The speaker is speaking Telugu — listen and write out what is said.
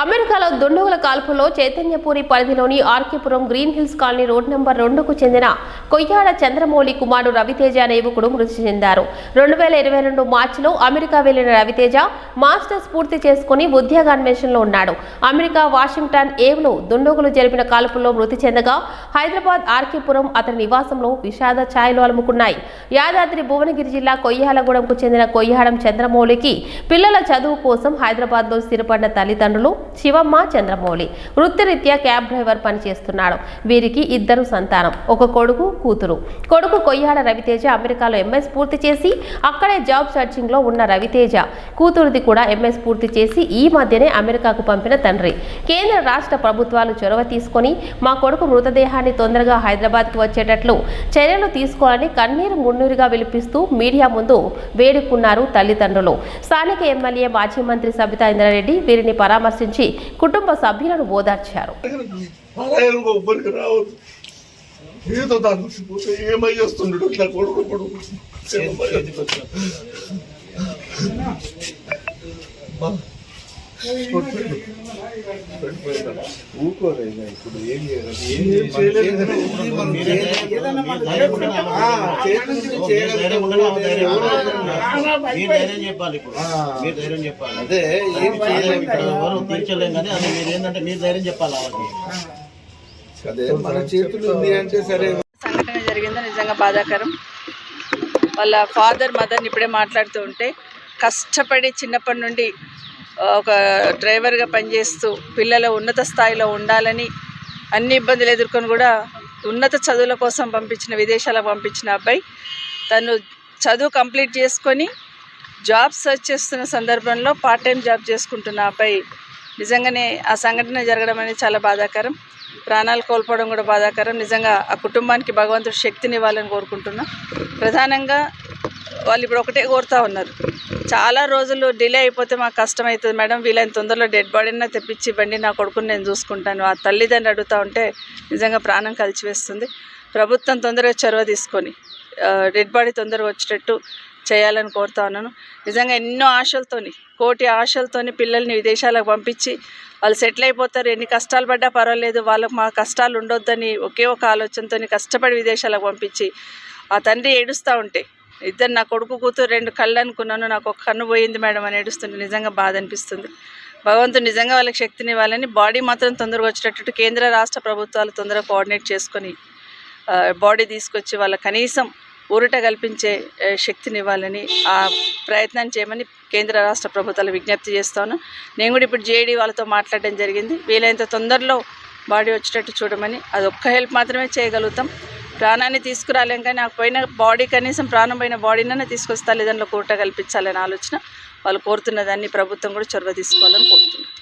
అమెరికాలో దుండగుల కాల్పులో చైతన్యపూరి పరిధిలోని RKPuram Green Hills Colony road number రెండుకు చెందిన కొయ్యాడ చంద్రమౌళి కుమారుడు రవితేజ అనే యువకుడు మృతి చెందారు. రెండు వేల ఇరవై రెండు మార్చిలో అమెరికా వెళ్ళిన రవితేజ మాస్టర్స్ పూర్తి చేసుకుని ఉద్యోగ అన్వేషణలో ఉన్నాడు. అమెరికా వాషింగ్టన్ ఏవ్లో దుండగులు జరిపిన కాల్పుల్లో మృతి చెందగా హైదరాబాద్ ఆర్కేపురం అతని నివాసంలో విషాద ఛాయలు అలుముకున్నాయి. యాదాద్రి భువనగిరి జిల్లా కొయ్యాలగూడెంకు చెందిన కొయ్యాడం చంద్రమౌళికి పిల్లల చదువు కోసం హైదరాబాద్లో స్థిరపడిన తల్లిదండ్రులు శివమ్మ చంద్రమౌళి. వృత్తిరీత్యా క్యాబ్ డ్రైవర్ పనిచేస్తున్నాడు. వీరికి ఇద్దరు సంతానం. ఒక కొడుకు కూతురు. కొడుకు కొయ్యాడ రవితేజ అమెరికాలో ఎంఎస్ పూర్తి చేసి అక్కడే జాబ్ సర్చింగ్లో ఉన్న రవితేజ. కూతురుది కూడా ఎంఎస్ పూర్తి చేసి ఈ మధ్యనే అమెరికాకు పంపిన తండ్రి. కేంద్ర రాష్ట్ర ప్రభుత్వాలు చొరవ తీసుకొని మా కొడుకు మృతదేహాన్ని తొందరగా హైదరాబాద్కు వచ్చేటట్లు చర్యలు తీసుకోవాలని కన్నీరు మున్నీరుగా విలిపిస్తూ మీడియా ముందు వేడుకున్నారు తల్లిదండ్రులు. స్థానిక ఎమ్మెల్యే మాజీ మంత్రి సబితా ఇంద్రారెడ్డి వీరిని పరామర్శించి కుటుంబ సభ్యులను ఓదార్చారు. ఏదో ఏమై చేస్తుండడు? ఇట్లా కొడుకు కొడుకు ఊరుకోలేదు ఇప్పుడు ఏం చెప్పాలి ఇప్పుడు మీరు ధైర్యం చెప్పాలి అదే ఏం చేయలేము ఎవరు తీర్చలేం కానీ అది మీరు ఏంటంటే మీరు ధైర్యం చెప్పాలి వాళ్ళకి అదే మన చేతులు ఉంది అంటే సరే సంఘటన జరిగింది నిజంగా బాధాకరం. వాళ్ళ ఫాదర్ మదర్ని ఇప్పుడే మాట్లాడుతూ ఉంటే కష్టపడి చిన్నప్పటి నుండి ఒక డ్రైవర్గా పనిచేస్తూ పిల్లల ఉన్నత స్థాయిలో ఉండాలని అన్ని ఇబ్బందులు ఎదుర్కొని కూడా ఉన్నత చదువుల కోసం పంపించిన విదేశాలకు పంపించిన అబ్బాయి తను చదువు కంప్లీట్ చేసుకొని జాబ్ సెర్చ్ చేస్తున్న సందర్భంలో పార్ట్ టైం జాబ్ చేసుకుంటున్న అబ్బాయి. నిజంగానే ఆ సంఘటన జరగడం అనేది చాలా బాధాకరం. ప్రాణాలు కోల్పోవడం కూడా బాధాకరం. నిజంగా ఆ కుటుంబానికి భగవంతుడు శక్తినివ్వాలని కోరుకుంటున్నాం కోరుకుంటున్నా. ప్రధానంగా వాళ్ళు ఇప్పుడు ఒకటే కోరుతా ఉన్నారు. చాలా రోజులు డిలే అయిపోతే మాకు కష్టం అవుతుంది మేడం వీలైన తొందరలో డెడ్ బాడీనా తెప్పించి బండి నా కొడుకుని నేను చూసుకుంటాను. ఆ తల్లిదండ్రులు అడుగుతూ ఉంటే నిజంగా ప్రాణం కలిచివేస్తుంది ప్రభుత్వం తొందరగా చొరవ తీసుకొని డెడ్ బాడీ తొందరగా వచ్చేటట్టు చేయాలని కోరుతా ఉన్నాను. నిజంగా ఎన్నో ఆశలతోని కోటి ఆశలతోని పిల్లల్ని విదేశాలకు పంపించి వాళ్ళు సెటిల్ అయిపోతారు. ఎన్ని కష్టాలు పడ్డా పర్వాలేదు. వాళ్ళకు మా కష్టాలు ఉండొద్దని ఒకే ఒక ఆలోచనతోని కష్టపడి విదేశాలకు పంపించి ఆ తండ్రి ఏడుస్తూ ఉంటే ఇద్దరు నా కొడుకు కూతురు రెండు కళ్ళు అనుకున్నాను నాకు ఒక కన్ను పోయింది మేడం అని ఏడుస్తుంటే నిజంగా బాధ అనిపిస్తుంది. భగవంతుడు నిజంగా వాళ్ళకి శక్తిని ఇవ్వాలని బాడీ మాత్రం తొందరగా వచ్చేటట్టు కేంద్ర రాష్ట్ర ప్రభుత్వాలు తొందరగా కోఆర్డినేట్ చేసుకొని బాడీ తీసుకొచ్చి వాళ్ళ కనీసం ఊరట కల్పించే శక్తిని ఇవ్వాలని ఆ ప్రయత్నం చేయమని కేంద్ర రాష్ట్ర ప్రభుత్వాలు విజ్ఞప్తి చేస్తాను. నేను కూడా ఇప్పుడు జేడీ వాళ్ళతో మాట్లాడడం జరిగింది. వీలైనంత తొందరలో బాడీ వచ్చేటట్టు చూడమని అది ఒక్క హెల్ప్ మాత్రమే చేయగలుగుతాం. ప్రాణాన్ని తీసుకురాలేం కానీ నాకు పోయిన బాడీ కనీసం ప్రాణం పోయిన బాడీనైనా తీసుకొస్తే తల్లిదండ్రులకు ఊరట కల్పించాలని ఆలోచన వాళ్ళు కోరుతున్నదాన్ని ప్రభుత్వం కూడా చొరవ తీసుకోవాలని కోరుతున్నారు